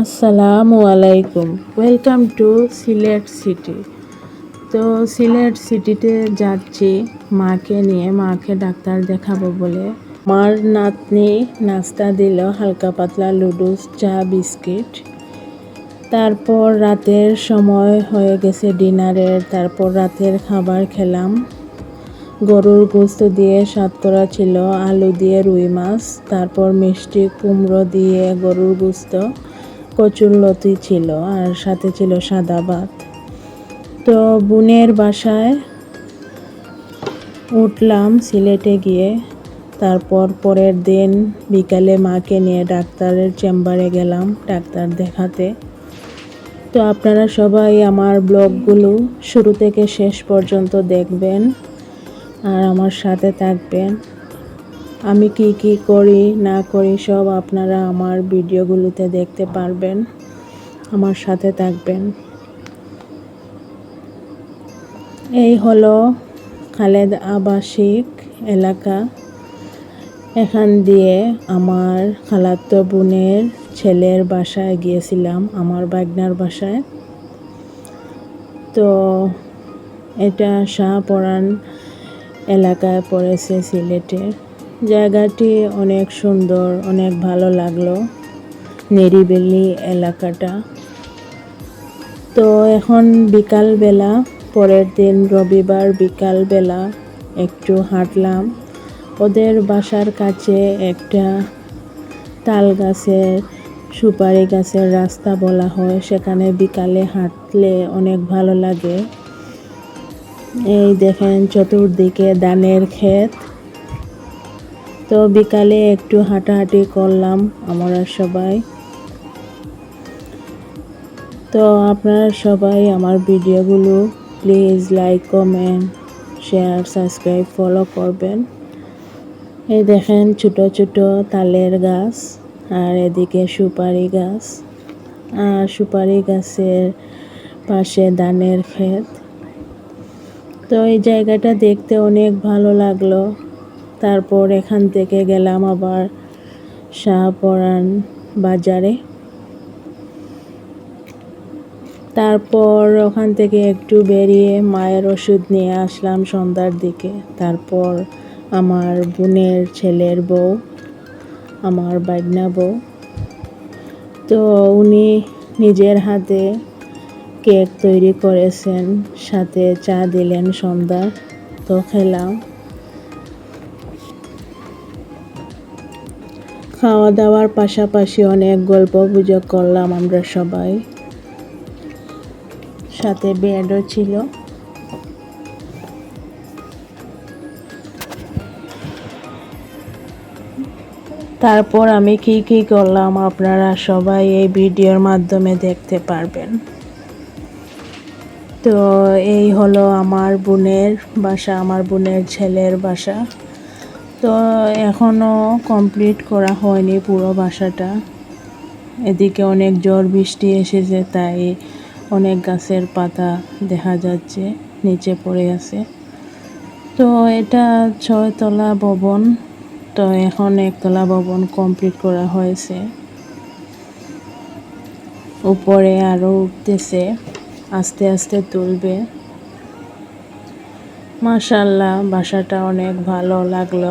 আসসালামু আলাইকুম। Welcome to Sylhet city তো সিলেট সিটিতে যাচ্ছি, মাকে নিয়ে, মাকে ডাক্তার দেখাবো বলে। মার নাতনি নাস্তা দিল, হালকা পাতলা লুডুস চা, বিস্কিট। তারপর রাতের সময় হয়ে গেছে ডিনারের, তারপর রাতের খাবার খেলাম। গরুর গোস্ত দিয়ে সাত করা ছিল, আলু দিয়ে রুই মাছ, তারপর মিষ্টি কুমড়ো দিয়ে গরুর গোস্ত। কচুর লতি ছিল আর সাথে ছিল সাদা ভাত। তো বোনের বাসায় উঠলাম সিলেটে গিয়ে। তারপর পরের দিন বিকালে মাকে নিয়ে ডাক্তারের চেম্বারে গেলাম ডাক্তার দেখাতে। তো আপনারা সবাই আমার ব্লগগুলো শুরু থেকে শেষ পর্যন্ত দেখবেন আর আমার সাথে থাকবেন। আমি কি কি করি, না করি সব আপনারা আমার ভিডিওগুলোতে দেখতে পারবেন। আমার সাথে থাকবেন। এই হলো খালেদ আবাসিক এলাকা। এখান দিয়ে আমার খালাতো বোনের ছেলের বাসায় গিয়েছিলাম, আমার বাগনার বাসায়। তো এটা শাহপরান এলাকায় পড়েছে সিলেটে জায়গাটি অনেক সুন্দর, অনেক ভালো লাগল, নিরিবিলি এলাকাটা। তো এখন বিকালবেলা, পরের দিন রবিবার বিকালবেলা একটু হাঁটলাম। ওদের বাসার কাছে একটা তাল গাছের, সুপারি গাছের রাস্তা বলা হয়। সেখানে বিকালে হাঁটলে অনেক ভালো লাগে। এই দেখেন চতুর্দিকে ধানের ক্ষেত। তো বিকালে একটু হাঁটাহাঁটি করলাম আমরা সবাই। তো আপনারা সবাই আমার ভিডিওগুলো please like comment share subscribe follow করবেন। এই দেখেন ছোট ছোট তালের গাছ আর এদিকে সুপারি গাছ। আর সুপারি গাছের পাশে ধানের ক্ষেত। তো এই জায়গাটা দেখতে অনেক ভালো লাগল। তারপর এখান থেকে গেলাম আবার শাহপরান বাজারে। তারপর ওখান থেকে একটু বেরিয়ে মায়ের ওষুধ নিয়ে আসলাম সন্ধ্যার দিকে। তারপর আমার বোনের ছেলের বউ, আমার বাগনা বউ। তো উনি নিজের হাতে কেক তৈরি করেছেন, সাথে চা দিলেন সন্ধ্যা তো খেলাম। খাওয়া দাওয়ার পাশাপাশি অনেক গল্প গুজব করলাম আমরা সবাই। সাথে বেডও ছিল। তারপর আমি কি কি করলাম আপনারা সবাই এই ভিডিওর মাধ্যমে দেখতে পারবেন। তো এই হলো আমার বোনের বাসা, আমার বোনের ছেলের বাসা। তো এখনও কমপ্লিট করা হয়নি পুরো বাসাটা। এদিকে অনেক ঝড় বৃষ্টি এসেছে, তাই অনেক গাছের পাতা দেখা যাচ্ছে, নিচে পড়ে আছে। তো এটা ছয়তলা ভবন, তো এখন একতলা ভবন কমপ্লিট করা হয়েছে। উপরে আরও উঠতেছে, আস্তে আস্তে তুলবে। মাশাল্লাহ বাসাটা অনেক ভালো লাগল।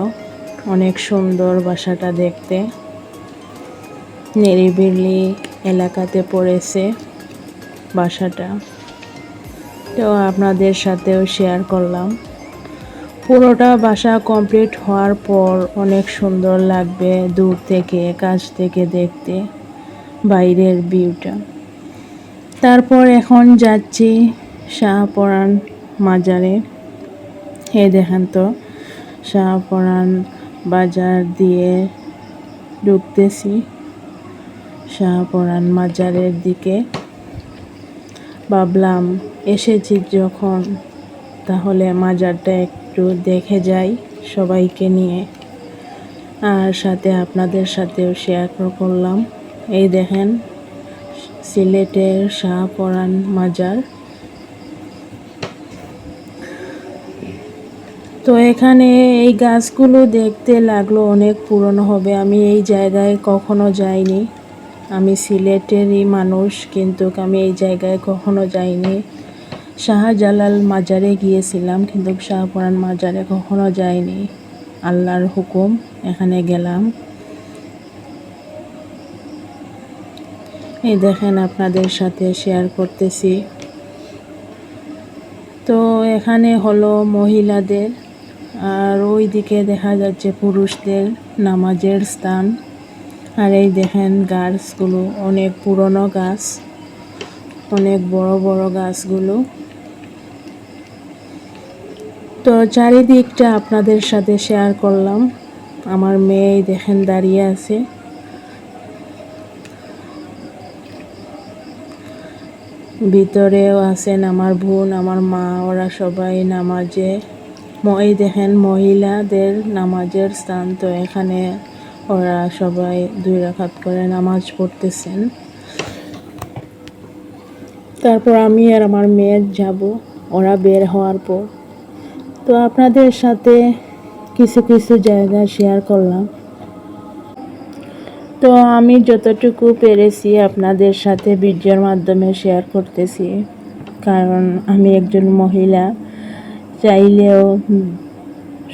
অনেক সুন্দর বাসাটা দেখতে। নিরিবিলি এলাকাতে পড়েছে বাসাটা। তো আপনাদের সাথেও শেয়ার করলাম। পুরোটা বাসা কমপ্লিট হওয়ার পর অনেক সুন্দর লাগবে দূর থেকে, কাছ থেকে দেখতে, বাইরের ভিউটা তারপর এখন যাচ্ছি শাহপরান মাজারে। এই দেখেন তো শাহপরান বাজার দিয়ে ঢুকতেছি। শাহপরান মাজারের দিকে। ভাবলাম এসেছি যখন, তাহলে মাজারটা একটু দেখে যাই সবাইকে নিয়ে। আর সাথে আপনাদের সাথেও শেয়ার করলাম। এই দেখেন, সিলেটের শাহপরান মাজার। তো এখানে এই গাছগুলো দেখতে লাগল অনেক পুরনো হবে। আমি এই জায়গায় কখনো যাইনি। আমি সিলেটেরই মানুষ, কিন্তু আমি এই জায়গায় কখনো যাইনি। শাহজালাল মাজারে গিয়েছিলাম, কিন্তু শাহপুরান মাজারে কখনো যাইনি। আল্লাহর হুকুম, এখানে গেলাম। এই দেখেন আপনাদের সাথে শেয়ার করতেছি। তো এখানে হলো মহিলাদের আর ওই দিকে দেখা যাচ্ছে পুরুষদের নামাজের স্থান। আর এই দেখেন গাছগুলো, অনেক পুরনো গাছ, অনেক বড় বড় গাছগুলো। তো চারিদিকটা আপনাদের সাথে শেয়ার করলাম। আমার মেয়ে দেখেন দাঁড়িয়ে আছে। ভিতরেও আছেন আমার বোন, আমার মা, ওরা সবাই নামাজে এই দেখেন মহিলাদের নামাজের স্থান, তো এখানে ওরা সবাই দুই রাখাত করে নামাজ পড়তেছেন। তারপর আমি আর আমার মেয়ে যাব, ওরা বের হওয়ার পর। তো আপনাদের সাথে কিছু কিছু জায়গা শেয়ার করলাম। তো আমি যতটুকু পেরেছি আপনাদের সাথে ভিডিওর মাধ্যমে শেয়ার করতেছি। কারণ আমি একজন মহিলা। চাইলেও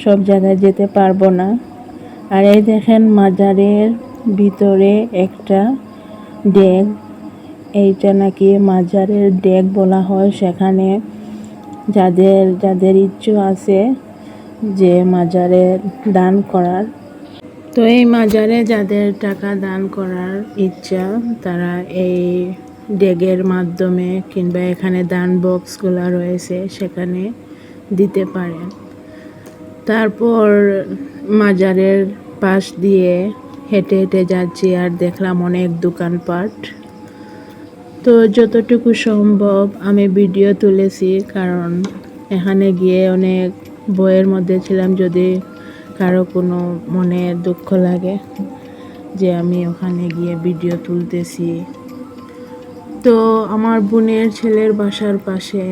সব জায়গায় যেতে পারব না। আর এই দেখেন মাজারের ভিতরে একটা ডেক, এইটা নাকি মাজারের ডেক বলা হয় সেখানে। যাদের যাদের ইচ্ছু আছে যে মাজারে দান করার। তো এই মাজারে যাদের টাকা দান করার ইচ্ছা, তারা এই ডেগের মাধ্যমে কিংবা এখানে দান বক্সগুলো রয়েছে সেখানে দিতে পারেন তারপর মাজারের পাশ দিয়ে হেঁটে হেঁটে যাচ্ছি আর দেখলাম অনেক দোকানপাট। তো যতটুকু সম্ভব আমি ভিডিও তুলেছি, কারণ এখানে গিয়ে অনেক বইয়ের মধ্যে ছিলাম যদি কারও কোনো মনে দুঃখ লাগে যে আমি ওখানে গিয়ে ভিডিও তুলতেছি। তো আমার বোনের ছেলের বাসার পাশে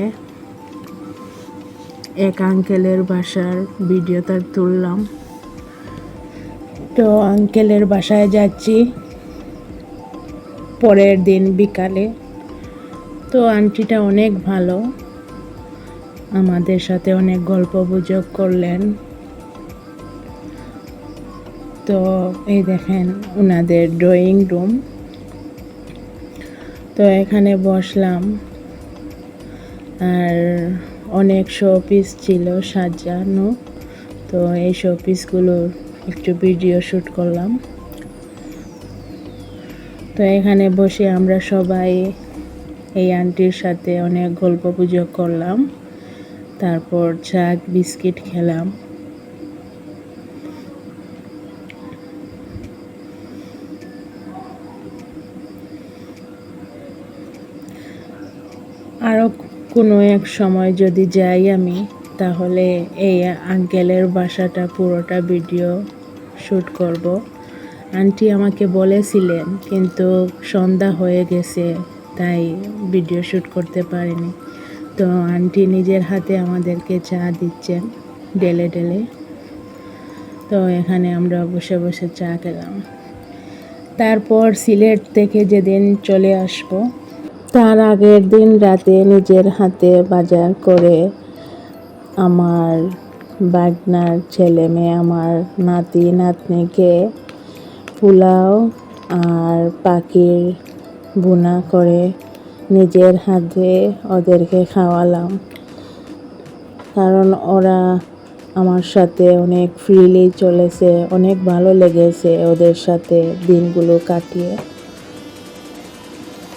এক আঙ্কেলের বাসার ভিডিও তার তুললাম। তো আঙ্কেলের বাসায় যাচ্ছি পরের দিন বিকালে। তো আন্টিটা অনেক ভালো। আমাদের সাথে অনেক গল্প গুজব করলেন। তো এই দেখেন ওনাদের ড্রয়িং রুম তো এখানে বসলাম। আর অনেক শো পিস ছিল সাজানো। তো এই শো পিসগুলোর একটু ভিডিও শ্যুট করলাম। তো এখানে বসে আমরা সবাই এই আন্টির সাথে অনেক গল্প পুজো করলাম। তারপর চা বিস্কিট খেলাম। আরও কোনো এক সময় যদি যাই আমি, তাহলে এই আঙ্কেলের বাসাটা পুরোটা ভিডিও শ্যুট করব। আন্টি আমাকে বলেছিলেন, কিন্তু সন্ধ্যা হয়ে গেছে, তাই ভিডিও শ্যুট করতে পারিনি। তো আন্টি নিজের হাতে আমাদেরকে চা দিচ্ছেন, ডেলে ডেলে। তো এখানে আমরা বসে বসে চা খেলাম। তারপর সিলেট থেকে যেদিন চলে আসব তার আগের দিন রাতে নিজের হাতে বাজার করে আমার বাগনার ছেলে মেয়ে, আমার নাতি, নাতনিকে পোলাও আর পাখির বুনা করে নিজের হাতে ওদেরকে খাওয়ালাম। কারণ ওরা আমার সাথে অনেক ফ্রিলি চলেছে, অনেক ভালো লেগেছে ওদের সাথে দিনগুলো কাটিয়ে।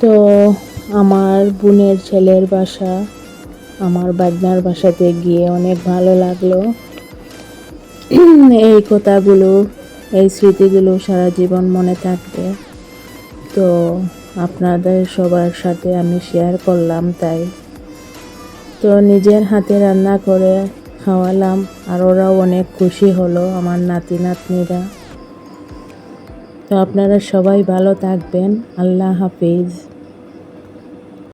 তো আমার বোনের ছেলের বাসা, আমার বাগনার বাসাতে গিয়ে অনেক ভালো লাগল। এই কথাগুলো, এই স্মৃতিগুলো সারা জীবন মনে থাকবে। তো আপনাদের সবার সাথে আমি শেয়ার করলাম তাই। তো নিজের হাতে রান্না করে খাওয়ালাম আর ওরাও অনেক খুশি হলো, আমার নাতি নাতনিরা। তো আপনারা সবাই ভালো থাকবেন, আল্লাহ হাফিজ।